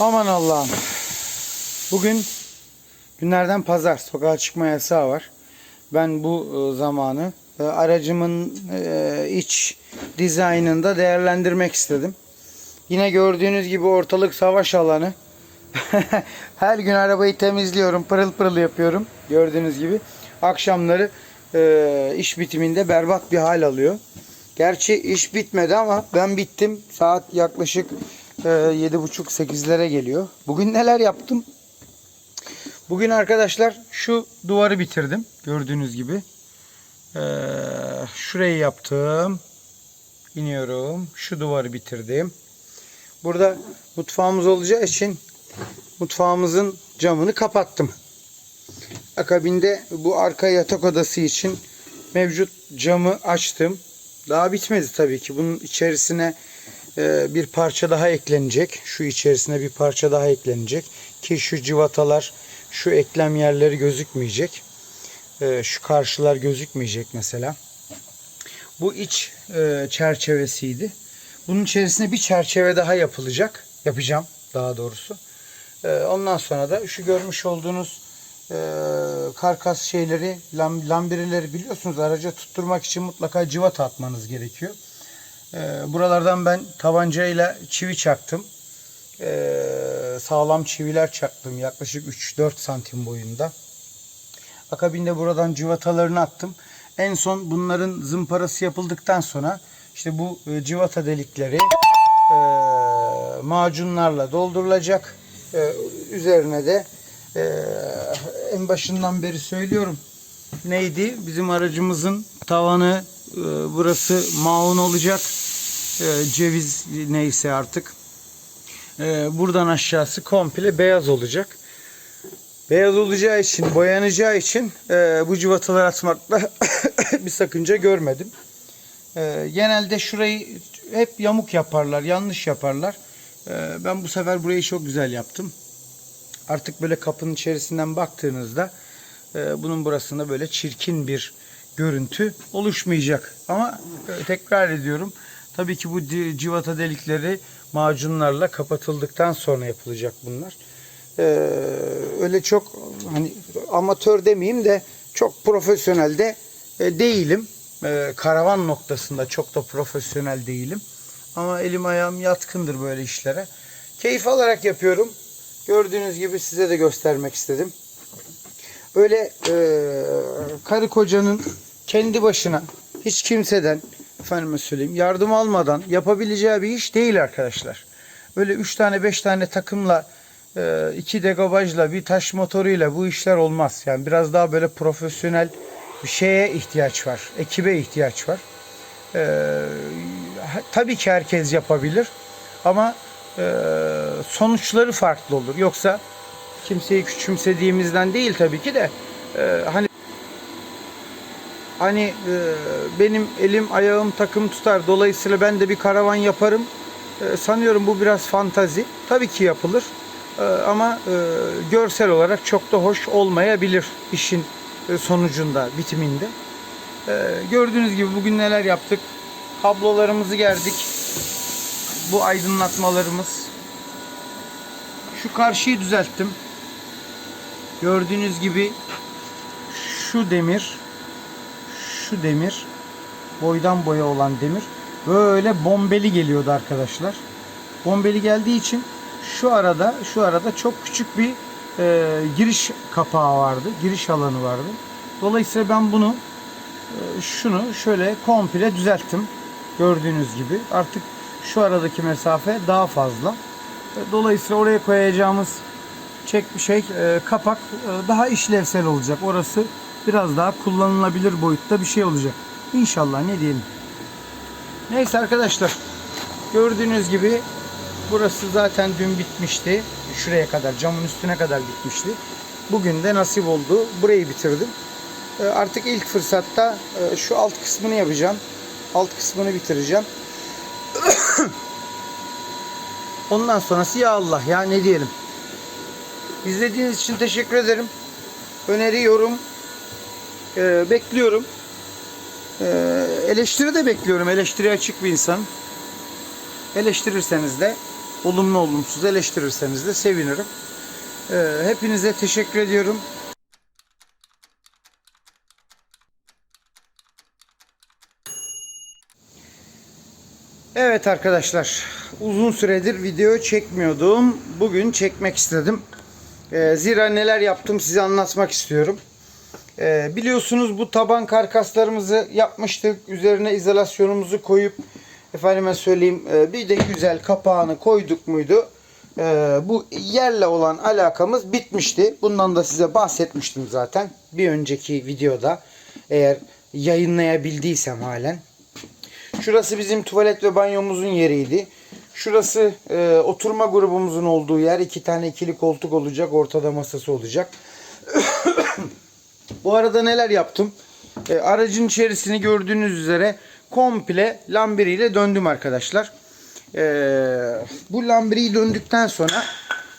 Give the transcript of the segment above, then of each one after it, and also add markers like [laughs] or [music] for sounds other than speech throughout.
Aman Allah'ım. Bugün günlerden pazar. Sokağa çıkma yasağı var. Ben bu e, zamanı e, aracımın e, iç dizaynında değerlendirmek istedim. Yine gördüğünüz gibi ortalık savaş alanı. [laughs] Her gün arabayı temizliyorum, pırıl pırıl yapıyorum. Gördüğünüz gibi. Akşamları iş bitiminde berbat bir hal alıyor. Gerçi iş bitmedi ama ben bittim. Saat yaklaşık e, 7.30-8'lere geliyor. Bugün neler yaptım? Bugün arkadaşlar şu duvarı bitirdim. Gördüğünüz gibi. Ee, şurayı yaptım. İniyorum. Şu duvarı bitirdim. Burada mutfağımız olacağı için mutfağımızın camını kapattım. Akabinde bu arka yatak odası için mevcut camı açtım. Daha bitmedi tabii ki. Bunun içerisine bir parça daha eklenecek. Şu içerisine bir parça daha eklenecek. Ki şu civatalar, şu eklem yerleri gözükmeyecek. E, şu karşılar gözükmeyecek mesela. Bu iç e, çerçevesiydi. Bunun içerisine bir çerçeve daha yapılacak. Yapacağım daha doğrusu. E, ondan sonra da şu görmüş olduğunuz e, karkas şeyleri, lam, lambireleri biliyorsunuz araca tutturmak için mutlaka civata atmanız gerekiyor. E, buralardan ben tabancayla çivi çaktım. E, sağlam çiviler çaktım yaklaşık 3-4 santim boyunda. Akabinde buradan civatalarını attım. En son bunların zımparası yapıldıktan sonra işte bu e, civata delikleri e, macunlarla doldurulacak. E, üzerine de e, en başından beri söylüyorum. Neydi? Bizim aracımızın tavanı e, burası maun olacak. E, ceviz neyse artık. E, buradan aşağısı komple beyaz olacak. Beyaz olacağı için, boyanacağı için e, bu civataları atmakta [coughs] bir sakınca görmedim. E, genelde şurayı hep yamuk yaparlar, yanlış yaparlar. E, ben bu sefer burayı çok güzel yaptım. Artık böyle kapının içerisinden baktığınızda e, bunun burasında böyle çirkin bir görüntü oluşmayacak. Ama e, tekrar ediyorum. Tabii ki bu civata delikleri macunlarla kapatıldıktan sonra yapılacak bunlar. Ee, öyle çok hani amatör demeyeyim de çok profesyonel de e, değilim. Ee, karavan noktasında çok da profesyonel değilim. Ama elim ayağım yatkındır böyle işlere. Keyif alarak yapıyorum. Gördüğünüz gibi size de göstermek istedim. Öyle e, karı kocanın kendi başına hiç kimseden efendime söyleyeyim yardım almadan yapabileceği bir iş değil arkadaşlar. Böyle 3 tane 5 tane takımla e, iki degabajla bir taş motoruyla bu işler olmaz. Yani biraz daha böyle profesyonel bir şeye ihtiyaç var. Ekibe ihtiyaç var. E, ha- tabii ki herkes yapabilir ama e, sonuçları farklı olur. Yoksa kimseyi küçümsediğimizden değil tabii ki de e, hani hani e, benim elim ayağım takım tutar. Dolayısıyla ben de bir karavan yaparım. E, sanıyorum bu biraz fantazi. Tabii ki yapılır. E, ama e, görsel olarak çok da hoş olmayabilir işin e, sonucunda bitiminde. E, gördüğünüz gibi bugün neler yaptık? Kablolarımızı gerdik. Bu aydınlatmalarımız. Şu karşıyı düzelttim. Gördüğünüz gibi şu demir şu demir boydan boya olan demir böyle bombeli geliyordu arkadaşlar. Bombeli geldiği için şu arada şu arada çok küçük bir e, giriş kapağı vardı. Giriş alanı vardı. Dolayısıyla ben bunu e, şunu şöyle komple düzelttim. Gördüğünüz gibi. Artık şu aradaki mesafe daha fazla. E, Dolayısıyla oraya koyacağımız çek şey e, kapak e, daha işlevsel olacak. Orası biraz daha kullanılabilir boyutta bir şey olacak. İnşallah ne diyelim. Neyse arkadaşlar. Gördüğünüz gibi burası zaten dün bitmişti. Şuraya kadar camın üstüne kadar bitmişti. Bugün de nasip oldu. Burayı bitirdim. E, Artık ilk fırsatta e, şu alt kısmını yapacağım. Alt kısmını bitireceğim. [coughs] Ondan sonrası ya Allah ya ne diyelim. İzlediğiniz için teşekkür ederim. Öneri, yorum e, bekliyorum. E, eleştiri de bekliyorum. Eleştiriye açık bir insan. Eleştirirseniz de olumlu olumsuz eleştirirseniz de sevinirim. Ee, hepinize teşekkür ediyorum. Evet arkadaşlar uzun süredir video çekmiyordum. Bugün çekmek istedim. Zira neler yaptım size anlatmak istiyorum. Ee, biliyorsunuz bu taban karkaslarımızı yapmıştık. Üzerine izolasyonumuzu koyup efendime söyleyeyim e, bir de güzel kapağını koyduk muydu? Ee, bu yerle olan alakamız bitmişti. Bundan da size bahsetmiştim zaten. Bir önceki videoda eğer yayınlayabildiysem halen. Şurası bizim tuvalet ve banyomuzun yeriydi. Şurası e, oturma grubumuzun olduğu yer. İki tane ikili koltuk olacak. Ortada masası olacak. Bu arada neler yaptım? E, aracın içerisini gördüğünüz üzere komple lambiriyle döndüm arkadaşlar. E, bu lambiriyi döndükten sonra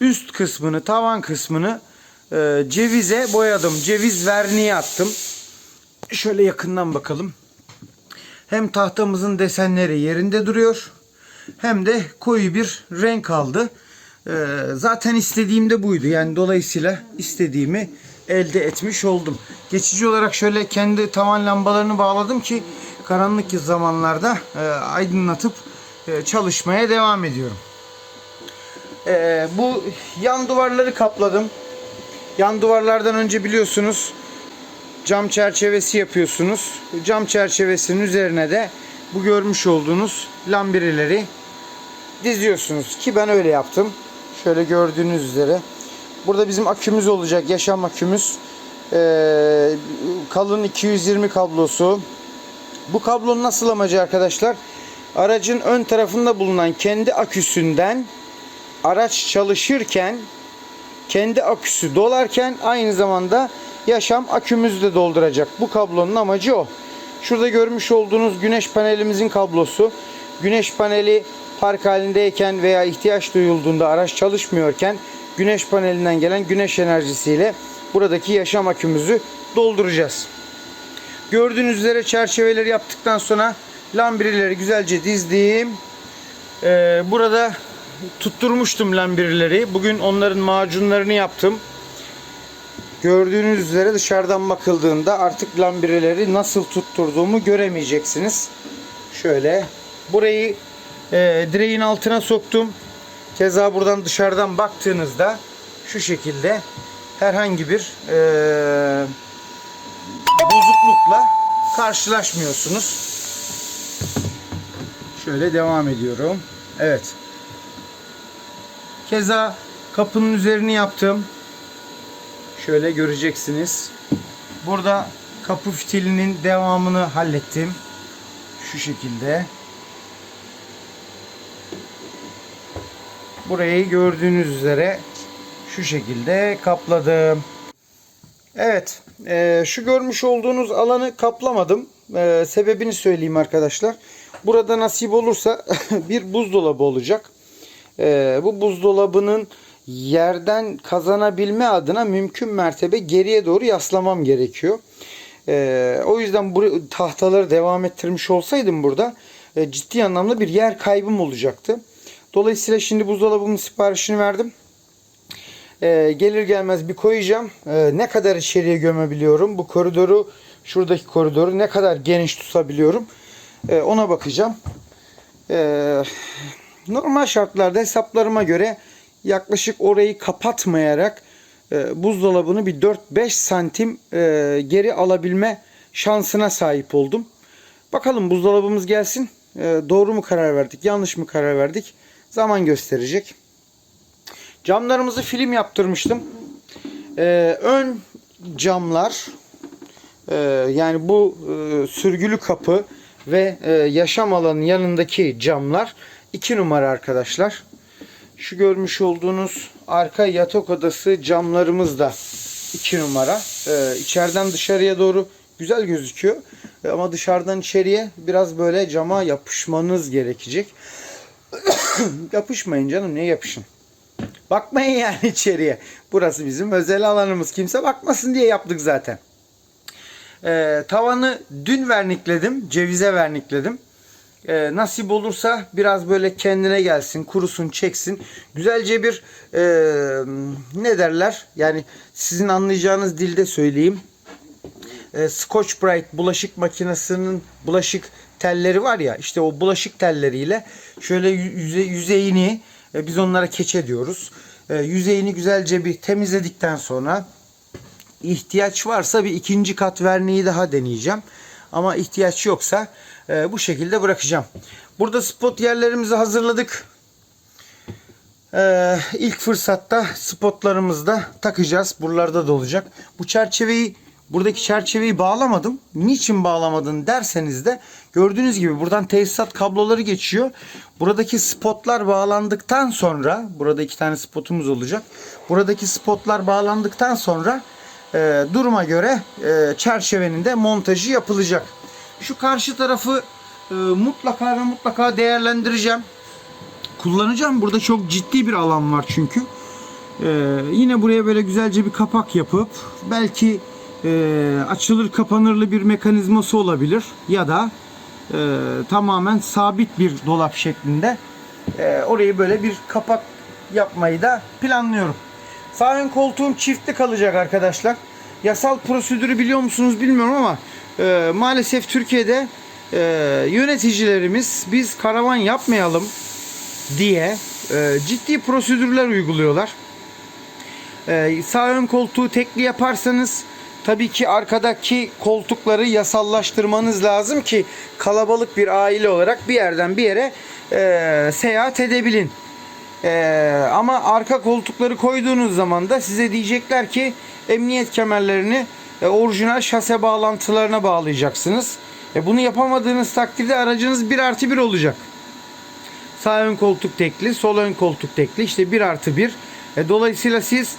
üst kısmını, tavan kısmını e, cevize boyadım. Ceviz verniği attım. Şöyle yakından bakalım. Hem tahtamızın desenleri yerinde duruyor hem de koyu bir renk aldı. Ee, zaten istediğim de buydu. Yani dolayısıyla istediğimi elde etmiş oldum. Geçici olarak şöyle kendi tavan lambalarını bağladım ki karanlık zamanlarda e, aydınlatıp e, çalışmaya devam ediyorum. Ee, bu yan duvarları kapladım. Yan duvarlardan önce biliyorsunuz cam çerçevesi yapıyorsunuz. Cam çerçevesinin üzerine de bu görmüş olduğunuz lambireleri diziyorsunuz ki ben öyle yaptım. Şöyle gördüğünüz üzere. Burada bizim akümüz olacak. Yaşam akümüz. Ee, kalın 220 kablosu. Bu kablonun nasıl amacı arkadaşlar? Aracın ön tarafında bulunan kendi aküsünden araç çalışırken kendi aküsü dolarken aynı zamanda yaşam akümüzü de dolduracak. Bu kablonun amacı o. Şurada görmüş olduğunuz güneş panelimizin kablosu. Güneş paneli park halindeyken veya ihtiyaç duyulduğunda araç çalışmıyorken güneş panelinden gelen güneş enerjisiyle buradaki yaşam akümüzü dolduracağız. Gördüğünüz üzere çerçeveleri yaptıktan sonra lambrileri güzelce dizdim. Ee, burada tutturmuştum lambrileri. Bugün onların macunlarını yaptım. Gördüğünüz üzere dışarıdan bakıldığında artık lambrileri nasıl tutturduğumu göremeyeceksiniz. Şöyle burayı e, direğin altına soktum. Keza buradan dışarıdan baktığınızda şu şekilde herhangi bir e, bozuklukla karşılaşmıyorsunuz. Şöyle devam ediyorum. Evet. Keza kapının üzerini yaptım. Şöyle göreceksiniz. Burada kapı fitilinin devamını hallettim. Şu şekilde. Burayı gördüğünüz üzere şu şekilde kapladım. Evet. e, şu görmüş olduğunuz alanı kaplamadım. E, sebebini söyleyeyim arkadaşlar. Burada nasip olursa [laughs] bir buzdolabı olacak. E, bu buzdolabının yerden kazanabilme adına mümkün mertebe geriye doğru yaslamam gerekiyor. E, o yüzden bu tahtaları devam ettirmiş olsaydım burada e, ciddi anlamda bir yer kaybım olacaktı. Dolayısıyla şimdi buzdolabımın siparişini verdim. Ee, gelir gelmez bir koyacağım. Ee, ne kadar içeriye gömebiliyorum? Bu koridoru, şuradaki koridoru ne kadar geniş tutabiliyorum? Ee, ona bakacağım. Ee, normal şartlarda hesaplarıma göre yaklaşık orayı kapatmayarak e, buzdolabını bir 4-5 santim e, geri alabilme şansına sahip oldum. Bakalım buzdolabımız gelsin. E, doğru mu karar verdik, yanlış mı karar verdik? Zaman gösterecek. Camlarımızı film yaptırmıştım. Ee, ön camlar e, yani bu e, sürgülü kapı ve e, yaşam alanının yanındaki camlar 2 numara arkadaşlar. Şu görmüş olduğunuz arka yatak odası camlarımız da 2 numara. Ee, içeriden dışarıya doğru güzel gözüküyor. E, Ama dışarıdan içeriye biraz böyle cama yapışmanız gerekecek. [coughs] Yapışmayın canım niye yapışın? Bakmayın yani [laughs] içeriye. Burası bizim özel alanımız. Kimse bakmasın diye yaptık zaten. Ee, tavanı dün vernikledim. Cevize vernikledim. e, nasip olursa biraz böyle kendine gelsin, kurusun, çeksin. Güzelce bir e, ne derler? Yani sizin anlayacağınız dilde söyleyeyim. E, Scotch Brite bulaşık makinesinin bulaşık telleri var ya işte o bulaşık telleriyle şöyle yüze, yüzeyini e, biz onlara keçe diyoruz. E, yüzeyini güzelce bir temizledikten sonra ihtiyaç varsa bir ikinci kat verniği daha deneyeceğim. Ama ihtiyaç yoksa e, bu şekilde bırakacağım. Burada spot yerlerimizi hazırladık. Ee, ilk fırsatta spotlarımızı da takacağız. Buralarda da olacak. Bu çerçeveyi buradaki çerçeveyi bağlamadım. Niçin bağlamadın derseniz de gördüğünüz gibi buradan tesisat kabloları geçiyor. Buradaki spotlar bağlandıktan sonra burada iki tane spotumuz olacak. Buradaki spotlar bağlandıktan sonra e, duruma göre e, çerçevenin de montajı yapılacak. Şu karşı tarafı e, mutlaka ve mutlaka değerlendireceğim kullanacağım. Burada çok ciddi bir alan var çünkü. Ee, yine buraya böyle güzelce bir kapak yapıp belki e, açılır kapanırlı bir mekanizması olabilir ya da e, tamamen sabit bir dolap şeklinde e, orayı böyle bir kapak yapmayı da planlıyorum. Sağ ön koltuğum çiftli kalacak arkadaşlar. Yasal prosedürü biliyor musunuz bilmiyorum ama e, maalesef Türkiye'de e, yöneticilerimiz biz karavan yapmayalım diye e, ciddi prosedürler uyguluyorlar. E, sağ ön koltuğu tekli yaparsanız tabii ki arkadaki koltukları yasallaştırmanız lazım ki kalabalık bir aile olarak bir yerden bir yere e, seyahat edebilin. E, ama arka koltukları koyduğunuz zaman da size diyecekler ki emniyet kemerlerini e, orijinal şase bağlantılarına bağlayacaksınız. E, bunu yapamadığınız takdirde aracınız 1 artı 1 olacak. Sağ ön koltuk tekli, sol ön koltuk tekli. İşte 1 artı 1. E, dolayısıyla siz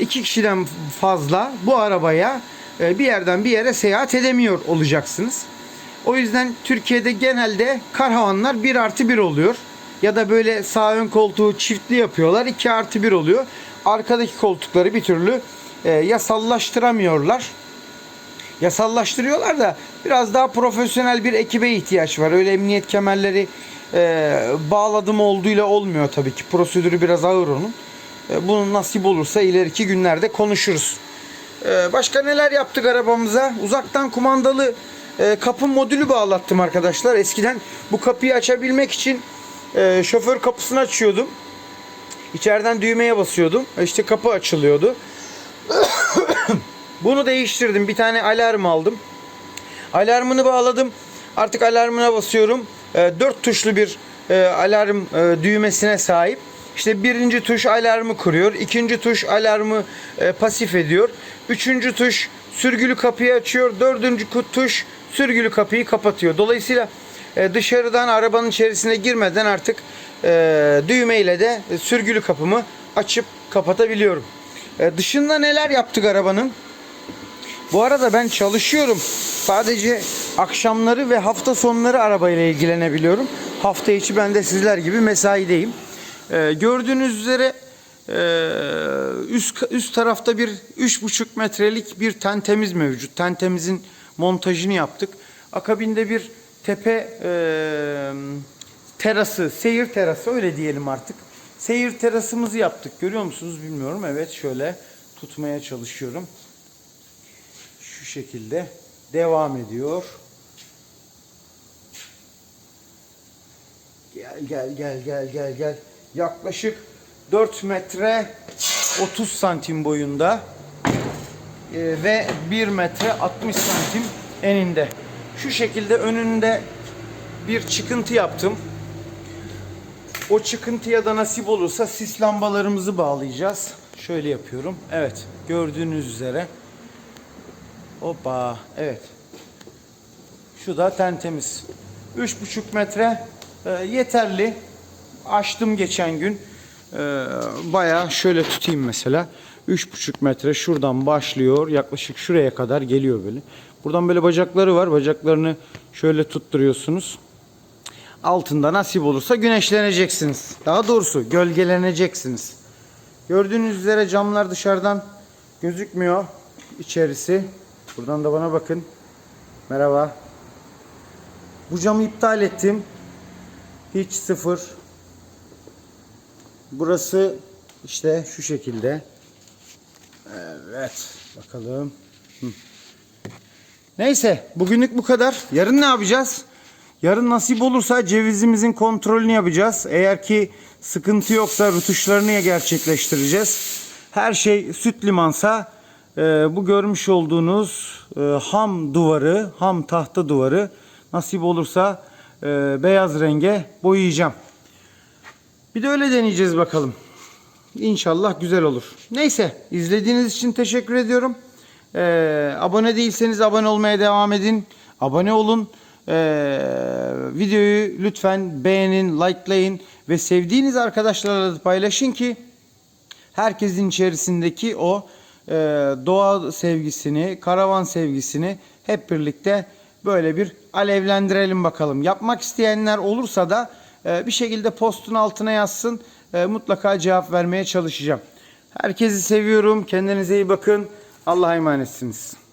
iki kişiden fazla bu arabaya e, bir yerden bir yere seyahat edemiyor olacaksınız. O yüzden Türkiye'de genelde karavanlar 1 artı 1 oluyor. Ya da böyle sağ ön koltuğu çiftli yapıyorlar. 2 artı 1 oluyor. Arkadaki koltukları bir türlü e, yasallaştıramıyorlar. Yasallaştırıyorlar da biraz daha profesyonel bir ekibe ihtiyaç var. Öyle emniyet kemerleri e, bağladım olduğuyla olmuyor tabii ki. Prosedürü biraz ağır onun. E, bunun nasip olursa ileriki günlerde konuşuruz. E, başka neler yaptık arabamıza? Uzaktan kumandalı e, kapı modülü bağlattım arkadaşlar. Eskiden bu kapıyı açabilmek için şoför kapısını açıyordum. İçeriden düğmeye basıyordum. İşte kapı açılıyordu. [coughs] Bunu değiştirdim. Bir tane alarm aldım. Alarmını bağladım. Artık alarmına basıyorum. Dört tuşlu bir alarm düğmesine sahip. İşte birinci tuş alarmı kuruyor. ikinci tuş alarmı e, pasif ediyor. Üçüncü tuş sürgülü kapıyı açıyor. Dördüncü tuş sürgülü kapıyı kapatıyor. Dolayısıyla e, dışarıdan arabanın içerisine girmeden artık e, düğmeyle de e, sürgülü kapımı açıp kapatabiliyorum. E, dışında neler yaptık arabanın? Bu arada ben çalışıyorum. Sadece akşamları ve hafta sonları arabayla ilgilenebiliyorum. Hafta içi ben de sizler gibi mesaideyim. Ee, gördüğünüz üzere e, üst üst tarafta bir 3,5 metrelik bir tentemiz mevcut. Tentemizin montajını yaptık. Akabinde bir tepe e, terası, seyir terası öyle diyelim artık. Seyir terasımızı yaptık. Görüyor musunuz bilmiyorum. Evet şöyle tutmaya çalışıyorum şu şekilde devam ediyor. Gel gel gel gel gel gel. Yaklaşık 4 metre 30 santim boyunda e, ve 1 metre 60 santim eninde. Şu şekilde önünde bir çıkıntı yaptım. O çıkıntıya da nasip olursa sis lambalarımızı bağlayacağız. Şöyle yapıyorum. Evet gördüğünüz üzere. Hoppa. Evet. Şu da tentemiz. 3,5 metre e, yeterli. Açtım geçen gün. E, bayağı şöyle tutayım mesela. 3,5 metre şuradan başlıyor. Yaklaşık şuraya kadar geliyor böyle. Buradan böyle bacakları var. Bacaklarını şöyle tutturuyorsunuz. Altında nasip olursa güneşleneceksiniz. Daha doğrusu gölgeleneceksiniz. Gördüğünüz üzere camlar dışarıdan gözükmüyor. İçerisi. Buradan da bana bakın. Merhaba. Bu camı iptal ettim. hiç sıfır. Burası işte şu şekilde. Evet. Bakalım. Hı. Neyse bugünlük bu kadar. Yarın ne yapacağız? Yarın nasip olursa cevizimizin kontrolünü yapacağız. Eğer ki sıkıntı yoksa rutuşlarını gerçekleştireceğiz. Her şey süt limansa e, bu görmüş olduğunuz e, ham duvarı, ham tahta duvarı nasip olursa e, beyaz renge boyayacağım. Bir de öyle deneyeceğiz bakalım. İnşallah güzel olur. Neyse izlediğiniz için teşekkür ediyorum. Ee, abone değilseniz abone olmaya devam edin. Abone olun. Ee, videoyu lütfen beğenin, likelayın ve sevdiğiniz arkadaşlarla da paylaşın ki herkesin içerisindeki o e, doğa sevgisini, karavan sevgisini hep birlikte böyle bir alevlendirelim bakalım. Yapmak isteyenler olursa da bir şekilde postun altına yazsın. E, mutlaka cevap vermeye çalışacağım. Herkesi seviyorum. Kendinize iyi bakın. Allah'a emanetsiniz.